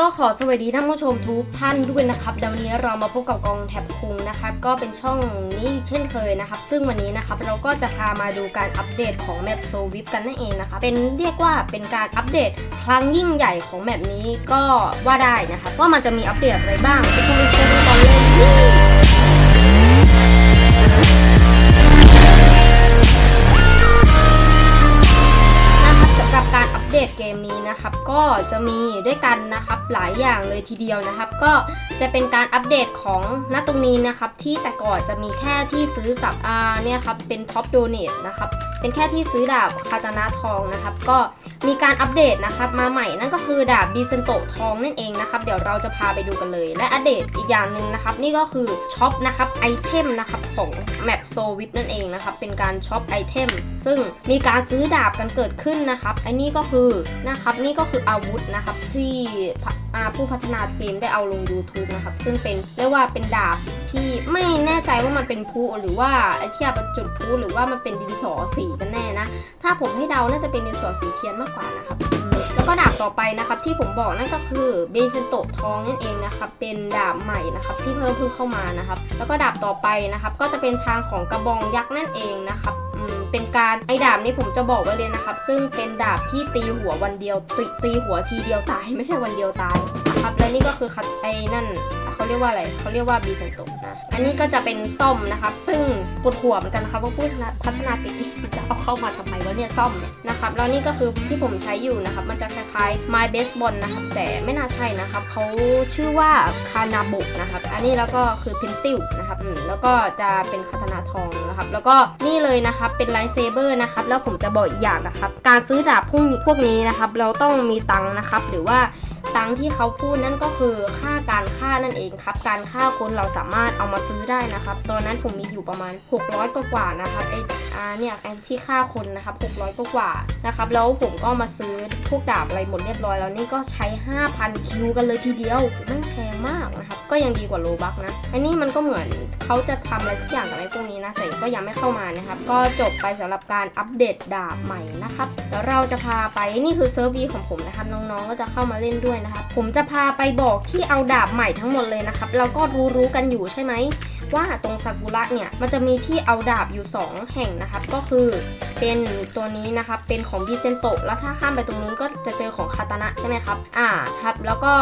ก็ขอสวัสดีท่านผู้ชมทุกท่านด้วยนะครับแล้ววันนี้เรามาพบกับกองแท็บคุงนะครับ ก็เป็นช่องนี้เช่นเคยนะครับ ซึ่งวันนี้นะครับเราก็จะพามาดูการอัปเดตของแมปโซวิปกันนั่นเองนะครับเป็นเรียกว่าเป็นการอัปเดตครั้งยิ่งใหญ่ของแมปนี้ก็ว่าได้นะครับว่ามันจะมีอัปเดตอะไรบ้างไปชมกันก่อนเลยน นี้นะครับ ก็จะมีด้วยกันนะครับหลายอย่างเลยทีเดียวนะครับ ก็จะเป็นการอัปเดตของณตรงนี้นะครับ ที่แต่ก่อนจะมีแค่ที่ซื้อกับอ่าเนี่ยครับเป็นท็อปโดเนทนะครับ เป็นแค่ที่ซื้อดาบคาตานาทองนะครับ ก็มีการอัปเดตนะครับมาใหม่นั่นก็คือดาบบีเซนโตทองนั่นเองนะครับ เดี๋ยวเราจะพาไปดูกันเลย และอัปเดตอีกอย่างหนึ่งนะครับ นี่ก็คือช็อปนะครับไอเทมนะครับของแมปโซวิ p นั่นเองนะครับเป็นการช็อปไอเทมซึ่งมีการซื้อดาบกันเกิดขึ้นนะครับไอ้นี่ก็คือนะครับนี่ก็คืออาวุธนะครับที่ผู้พัฒนาเกมได้เอาลง YouTube นะครับซึ่งเป็นเรียกว่าเป็นดาบที่ไม่แน่ใจว่ามันเป็นพลุหรือว่าไอ้ที่เอาไปจุดพลุหรือว่ามันเป็นดินสอสีกันแน่นะ ถ้าผมให้เดาน่าจะเป็นดินสอสีเทียนมากกว่านะครับแล้วก็ดาบต่อไปนะครับที่ผมบอกนั่นก็คือเบเซนโตทองนั่นเองนะครับเป็นดาบใหม่นะครับที่เพิ่มเพิ่งเข้ามานะครับ แล้วก็ดาบต่อไปนะครับ ก็จะเป็นทางของกระบองยักษ์นั่นเองนะครับเป็นการไอ้ดาบนี้ผมจะบอกไว้เลยนะครับ ซึ่งเป็นดาบที่ตีหัววันเดียวตีตีหัวทีเดียวตายไม่ใช่วันเดียวตาย นะครับและนี่ก็คือคัดไอ้นั่นเขาเรียกว่าอะไรเขาเรียกว่าบีเซนโตนะอันนี้ก็จะเป็นซ่อมนะครับ ซึ่งปวดหัวเหมือนกันนะครับว่าผู้พัฒนาปิดมันจะเอาเข้ามาทำไมวะเนี่ยซ่อมเนี่ยนะครับแล้วนี่ก็คือที่ผมใช้อยู่นะครับ มันจะคล้ายๆ My Baseball นะครับ แต่ไม่น่าใช่นะครับเขาชื่อว่าคานาบุนะครับ อันนี้แล้วก็คือเพนซิลนะครับแล้วก็จะเป็นคาตนาทองนะครับ แล้วก็นี่เลยนะครับเป็นไลท์เซเบอร์นะครับแล้วผมจะบอกอีกอย่างนะครับ การซื้อดาบพวกนี้พวกนี้นะครับ เราต้องมีตังค์นะครับ หรือว่า ตังค์ที่เขาพูดนั่นก็คือค่า การฆ่านั่นเองครับ การฆ่าคนเราสามารถเอามาซื้อได้นะครับ ตอนนั้นผมมีอยู่ประมาณ 600 กว่ากว่าๆนะครับไออ่าเนี่ยไอที่ฆ่าคนนะครับ600กว่ากว่าๆนะครับแล้วผมก็มาซื้อพวกดาบอะไรหมดเรียบร้อยแล้วนี่ก็ใช้ 5,000 คิวกันเลยทีเดียวแม่งแพงมากนะครับก็ยังดีกว่าโลบักนะอันนี้มันก็เหมือนเขาจะทำอะไรสักอย่างกับไอ้พวกนี้นะแต่ก็ยังไม่เข้ามานะครับ ก็จบไปสำหรับการอัปเดตดาบใหม่นะครับแล้วเราจะพาไปนี่คือเซิร์ฟวีของผมนะครับน้องๆก็จะเข้ามาเล่นด้วยนะครับผมจะพาไปบอกที่เอาดาบใหม่ทั้งหมดเลยนะครับ เราก็รู้รู้ๆกันอยู่ใช่ไหม ว่าตรงซากุระเนี่ยมันจะมีที่เอาดาบอยู่ 2 แห่งนะครับ ก็คือเป็นตัวนี้นะครับเป็นของบิเซนโตะแล้วถ้าข้ามไปตรงนู้นก็จะเจอของคาตานะใช่ไหมครับอ่าครับแล้วก็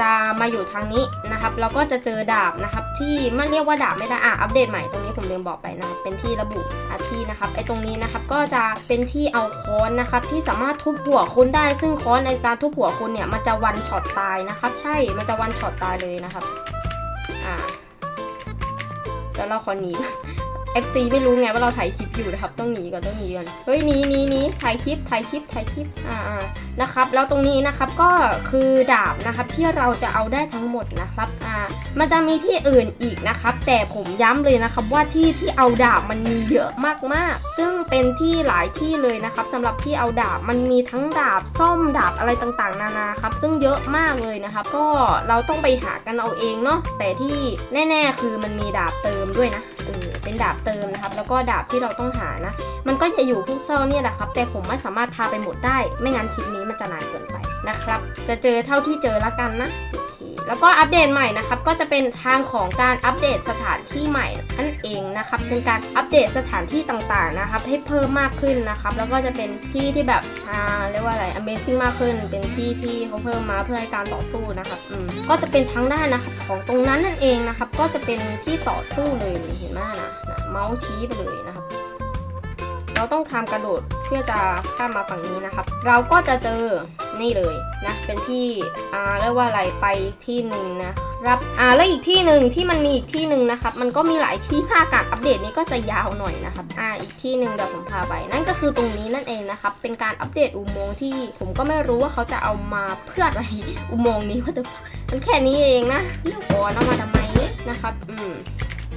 จะมาอยู่ทางนี้นะครับแล้วก็จะเจอดาบนะครับที่ไม่เรียกว่าดาบไม่ได้อะอัปเดตใหม่ตรงนี้ผมลืมบอกไปนะครับเป็นที่ระบุอาที่นะครับไอ้ตรงนี้นะครับก็จะเป็นที่เอาค้อนนะครับที่สามารถทุบหัวคนได้ ซึ่งค้อนในการทุบหัวคนเนี่ยมันจะวันช็อตตายนะครับ ใช่มันจะวันช็อตตายเลยนะครับอ่า แล้วเราขอหนีก่อน FC ไม่รู้ไงว่าเราถ่ายคลิปอยู่นะครับ ต้องหนีก่อนต้องหนีก่อนเฮ้ยหนีหนีหนีถ่ายคลิปถ่ายคลิปถ่ายคลิปอ่าอ่านะครับ แล้วตรงนี้นะครับก็คือดาบนะครับที่เราจะเอาได้ทั้งหมดนะครับอ่ามันจะมีที่อื่นอีกนะครับ แต่ผมย้ำเลยนะครับว่าที่ที่เอาดาบมันมีเยอะมากๆ ซึ่งเป็นที่หลายที่เลยนะครับสำหรับที่เอาดาบมันมีทั้งดาบซ่อมดาบอะไรต่างๆ นานาครับ ซึ่งเยอะมากเลยนะครับ ก็เราต้องไปหากันเอาเองเนาะแต่ที่แน่ ๆ คือมันมีดาบเติมด้วยนะเออ เป็นดาบเติมนะครับ แล้วก็ดาบที่เราต้องหานะ มันก็จะอยู่พวกซอกเนี่ยแหละครับ แต่ผมไม่สามารถพาไปหมดได้ ไม่งั้นคลิปนี้มันจะนานเกินไปนะครับ จะเจอเท่าที่เจอละกันนะ แล้วก็อัปเดตใหม่นะครับ ก็จะเป็นทางของการอัปเดตสถานที่ใหม่นั่นเองนะครับ เป็นการอัปเดตสถานที่ต่างๆนะครับ ให้เพิ่มมากขึ้นนะครับ แล้วก็จะเป็นที่ที่แบบอ่าเรียกว่าอะไร Amazing มากขึ้น เป็นที่ที่เขาเพิ่มมาเพื่อให้การต่อสู้นะครับอืมก็จะเป็นทั้งด้านนะครับของตรงนั้นนั่นเองนะครับ ก็จะเป็นที่ต่อสู้เลยเห็นไหมนะนะเมาส์ชี้ไปเลยนะครับ เราต้องทำกระโดดเพื่อจะข้ามมาฝั่งนี้นะครับ เราก็จะเจอนี่เลยนะเป็นที่อ่าเรียกว่าอะไรไปที่หนึ่งนะครับอ่าแล้วอีกที่หนึ่งที่มันมีอีกที่หนึ่งนะครับ มันก็มีหลายที่ภาคการอัปเดตนี้ก็จะยาวหน่อยนะครับอ่าอีกที่หนึ่งเดี๋ยวผมพาไป นั่นก็คือตรงนี้นั่นเองนะครับ เป็นการอัปเดตอุโมงค์ที่ผมก็ไม่รู้ว่าเขาจะเอามาเพื่ออะไรอุโมงค์นี้ว่าแต่มันแค่นี้เองนะเรื่องก่อนเอามาทำไมนะครับ อืม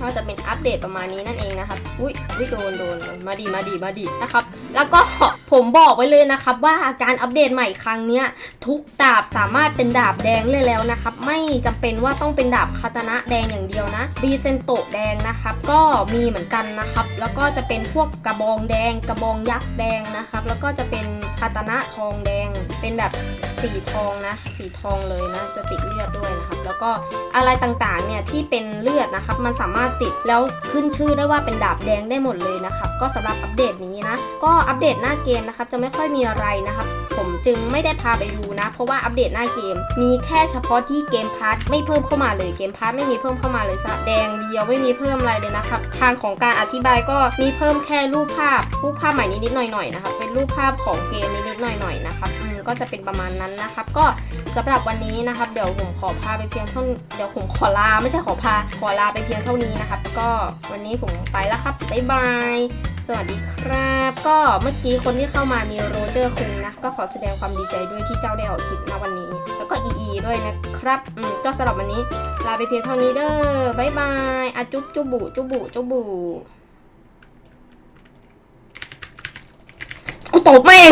ก็จะเป็นอัปเดตประมาณนี้นั่นเองนะครับ อุ้ยอุ้ยโดนโดนมาดีมาดีมาดีนะครับ แล้วก็ผมบอกไว้เลยนะครับ ว่าการอัปเดตใหม่ครั้งเนี้ย ทุกดาบสามารถเป็นดาบแดงเลยแล้วนะครับ ไม่จำเป็นว่าต้องเป็นดาบคาตานะแดงอย่างเดียวนะรีเซนโตแดงนะครับ ก็มีเหมือนกันนะครับ แล้วก็จะเป็นพวกกระบองแดง กระบองยักษ์แดงนะครับ แล้วก็จะเป็นคาตานะทองแดง เป็นแบบสีทองนะ สีทองเลยนะ จะติดเลือดด้วยนะครับ แล้วก็อะไรต่างๆเนี่ยที่เป็นเลือดนะครับมันสามารถติดแล้วขึ้นชื่อได้ว่าเป็นดาบแดงได้หมดเลยนะครับก็สำหรับอัปเดตนี้นะก็อัปเดตหน้าเกมนะครับจะไม่ค่อยมีอะไรนะครับผมจึงไม่ได้พาไปดูนะ เพราะว่าอัปเดตหน้าเกม มีแค่เฉพาะที่เกมพาร์ทไม่เพิ่มเข้ามาเลยเกมพาร์ทไม่มีเพิ่มเข้ามาเลยสะแดงเดียวไม่มีเพิ่มอะไรเลยนะครับทางของการอธิบายก็มีเพิ่มแค่รูปภาพรูปภาพใหม่นิดๆหน่อยๆนะครับเป็นรูปภาพของเกมนิดๆหน่อยๆนะครับก็จะเป็นประมาณนั้นนะครับ ก็สำหรับวันนี้นะครับ เดี๋ยวผมขอพาไปพียงเท่าเดี๋ยวผมขอลาไม่ใช่ขอพาขอลาไปเพียงเท่านี้นะครับ ก็วันนี้ผมไปแล้วครับบ๊ายบายสวัสดีครับ ก็เมื่อกี้คนที่เข้ามามีโรเจอร์คุงนะ ก็ขอแสดงความดีใจด้วยที่เจ้าได้ออกคลิปนะวันนี้ แล้วก็อีอีด้วยนะครับอืมก็สำหรับวันนี้ ลาไปเพียงเท่านี้เด้อบายบายอะจุ๊บจุ๊บบุจุ๊บบุจุ๊บบุกูตบแม่ง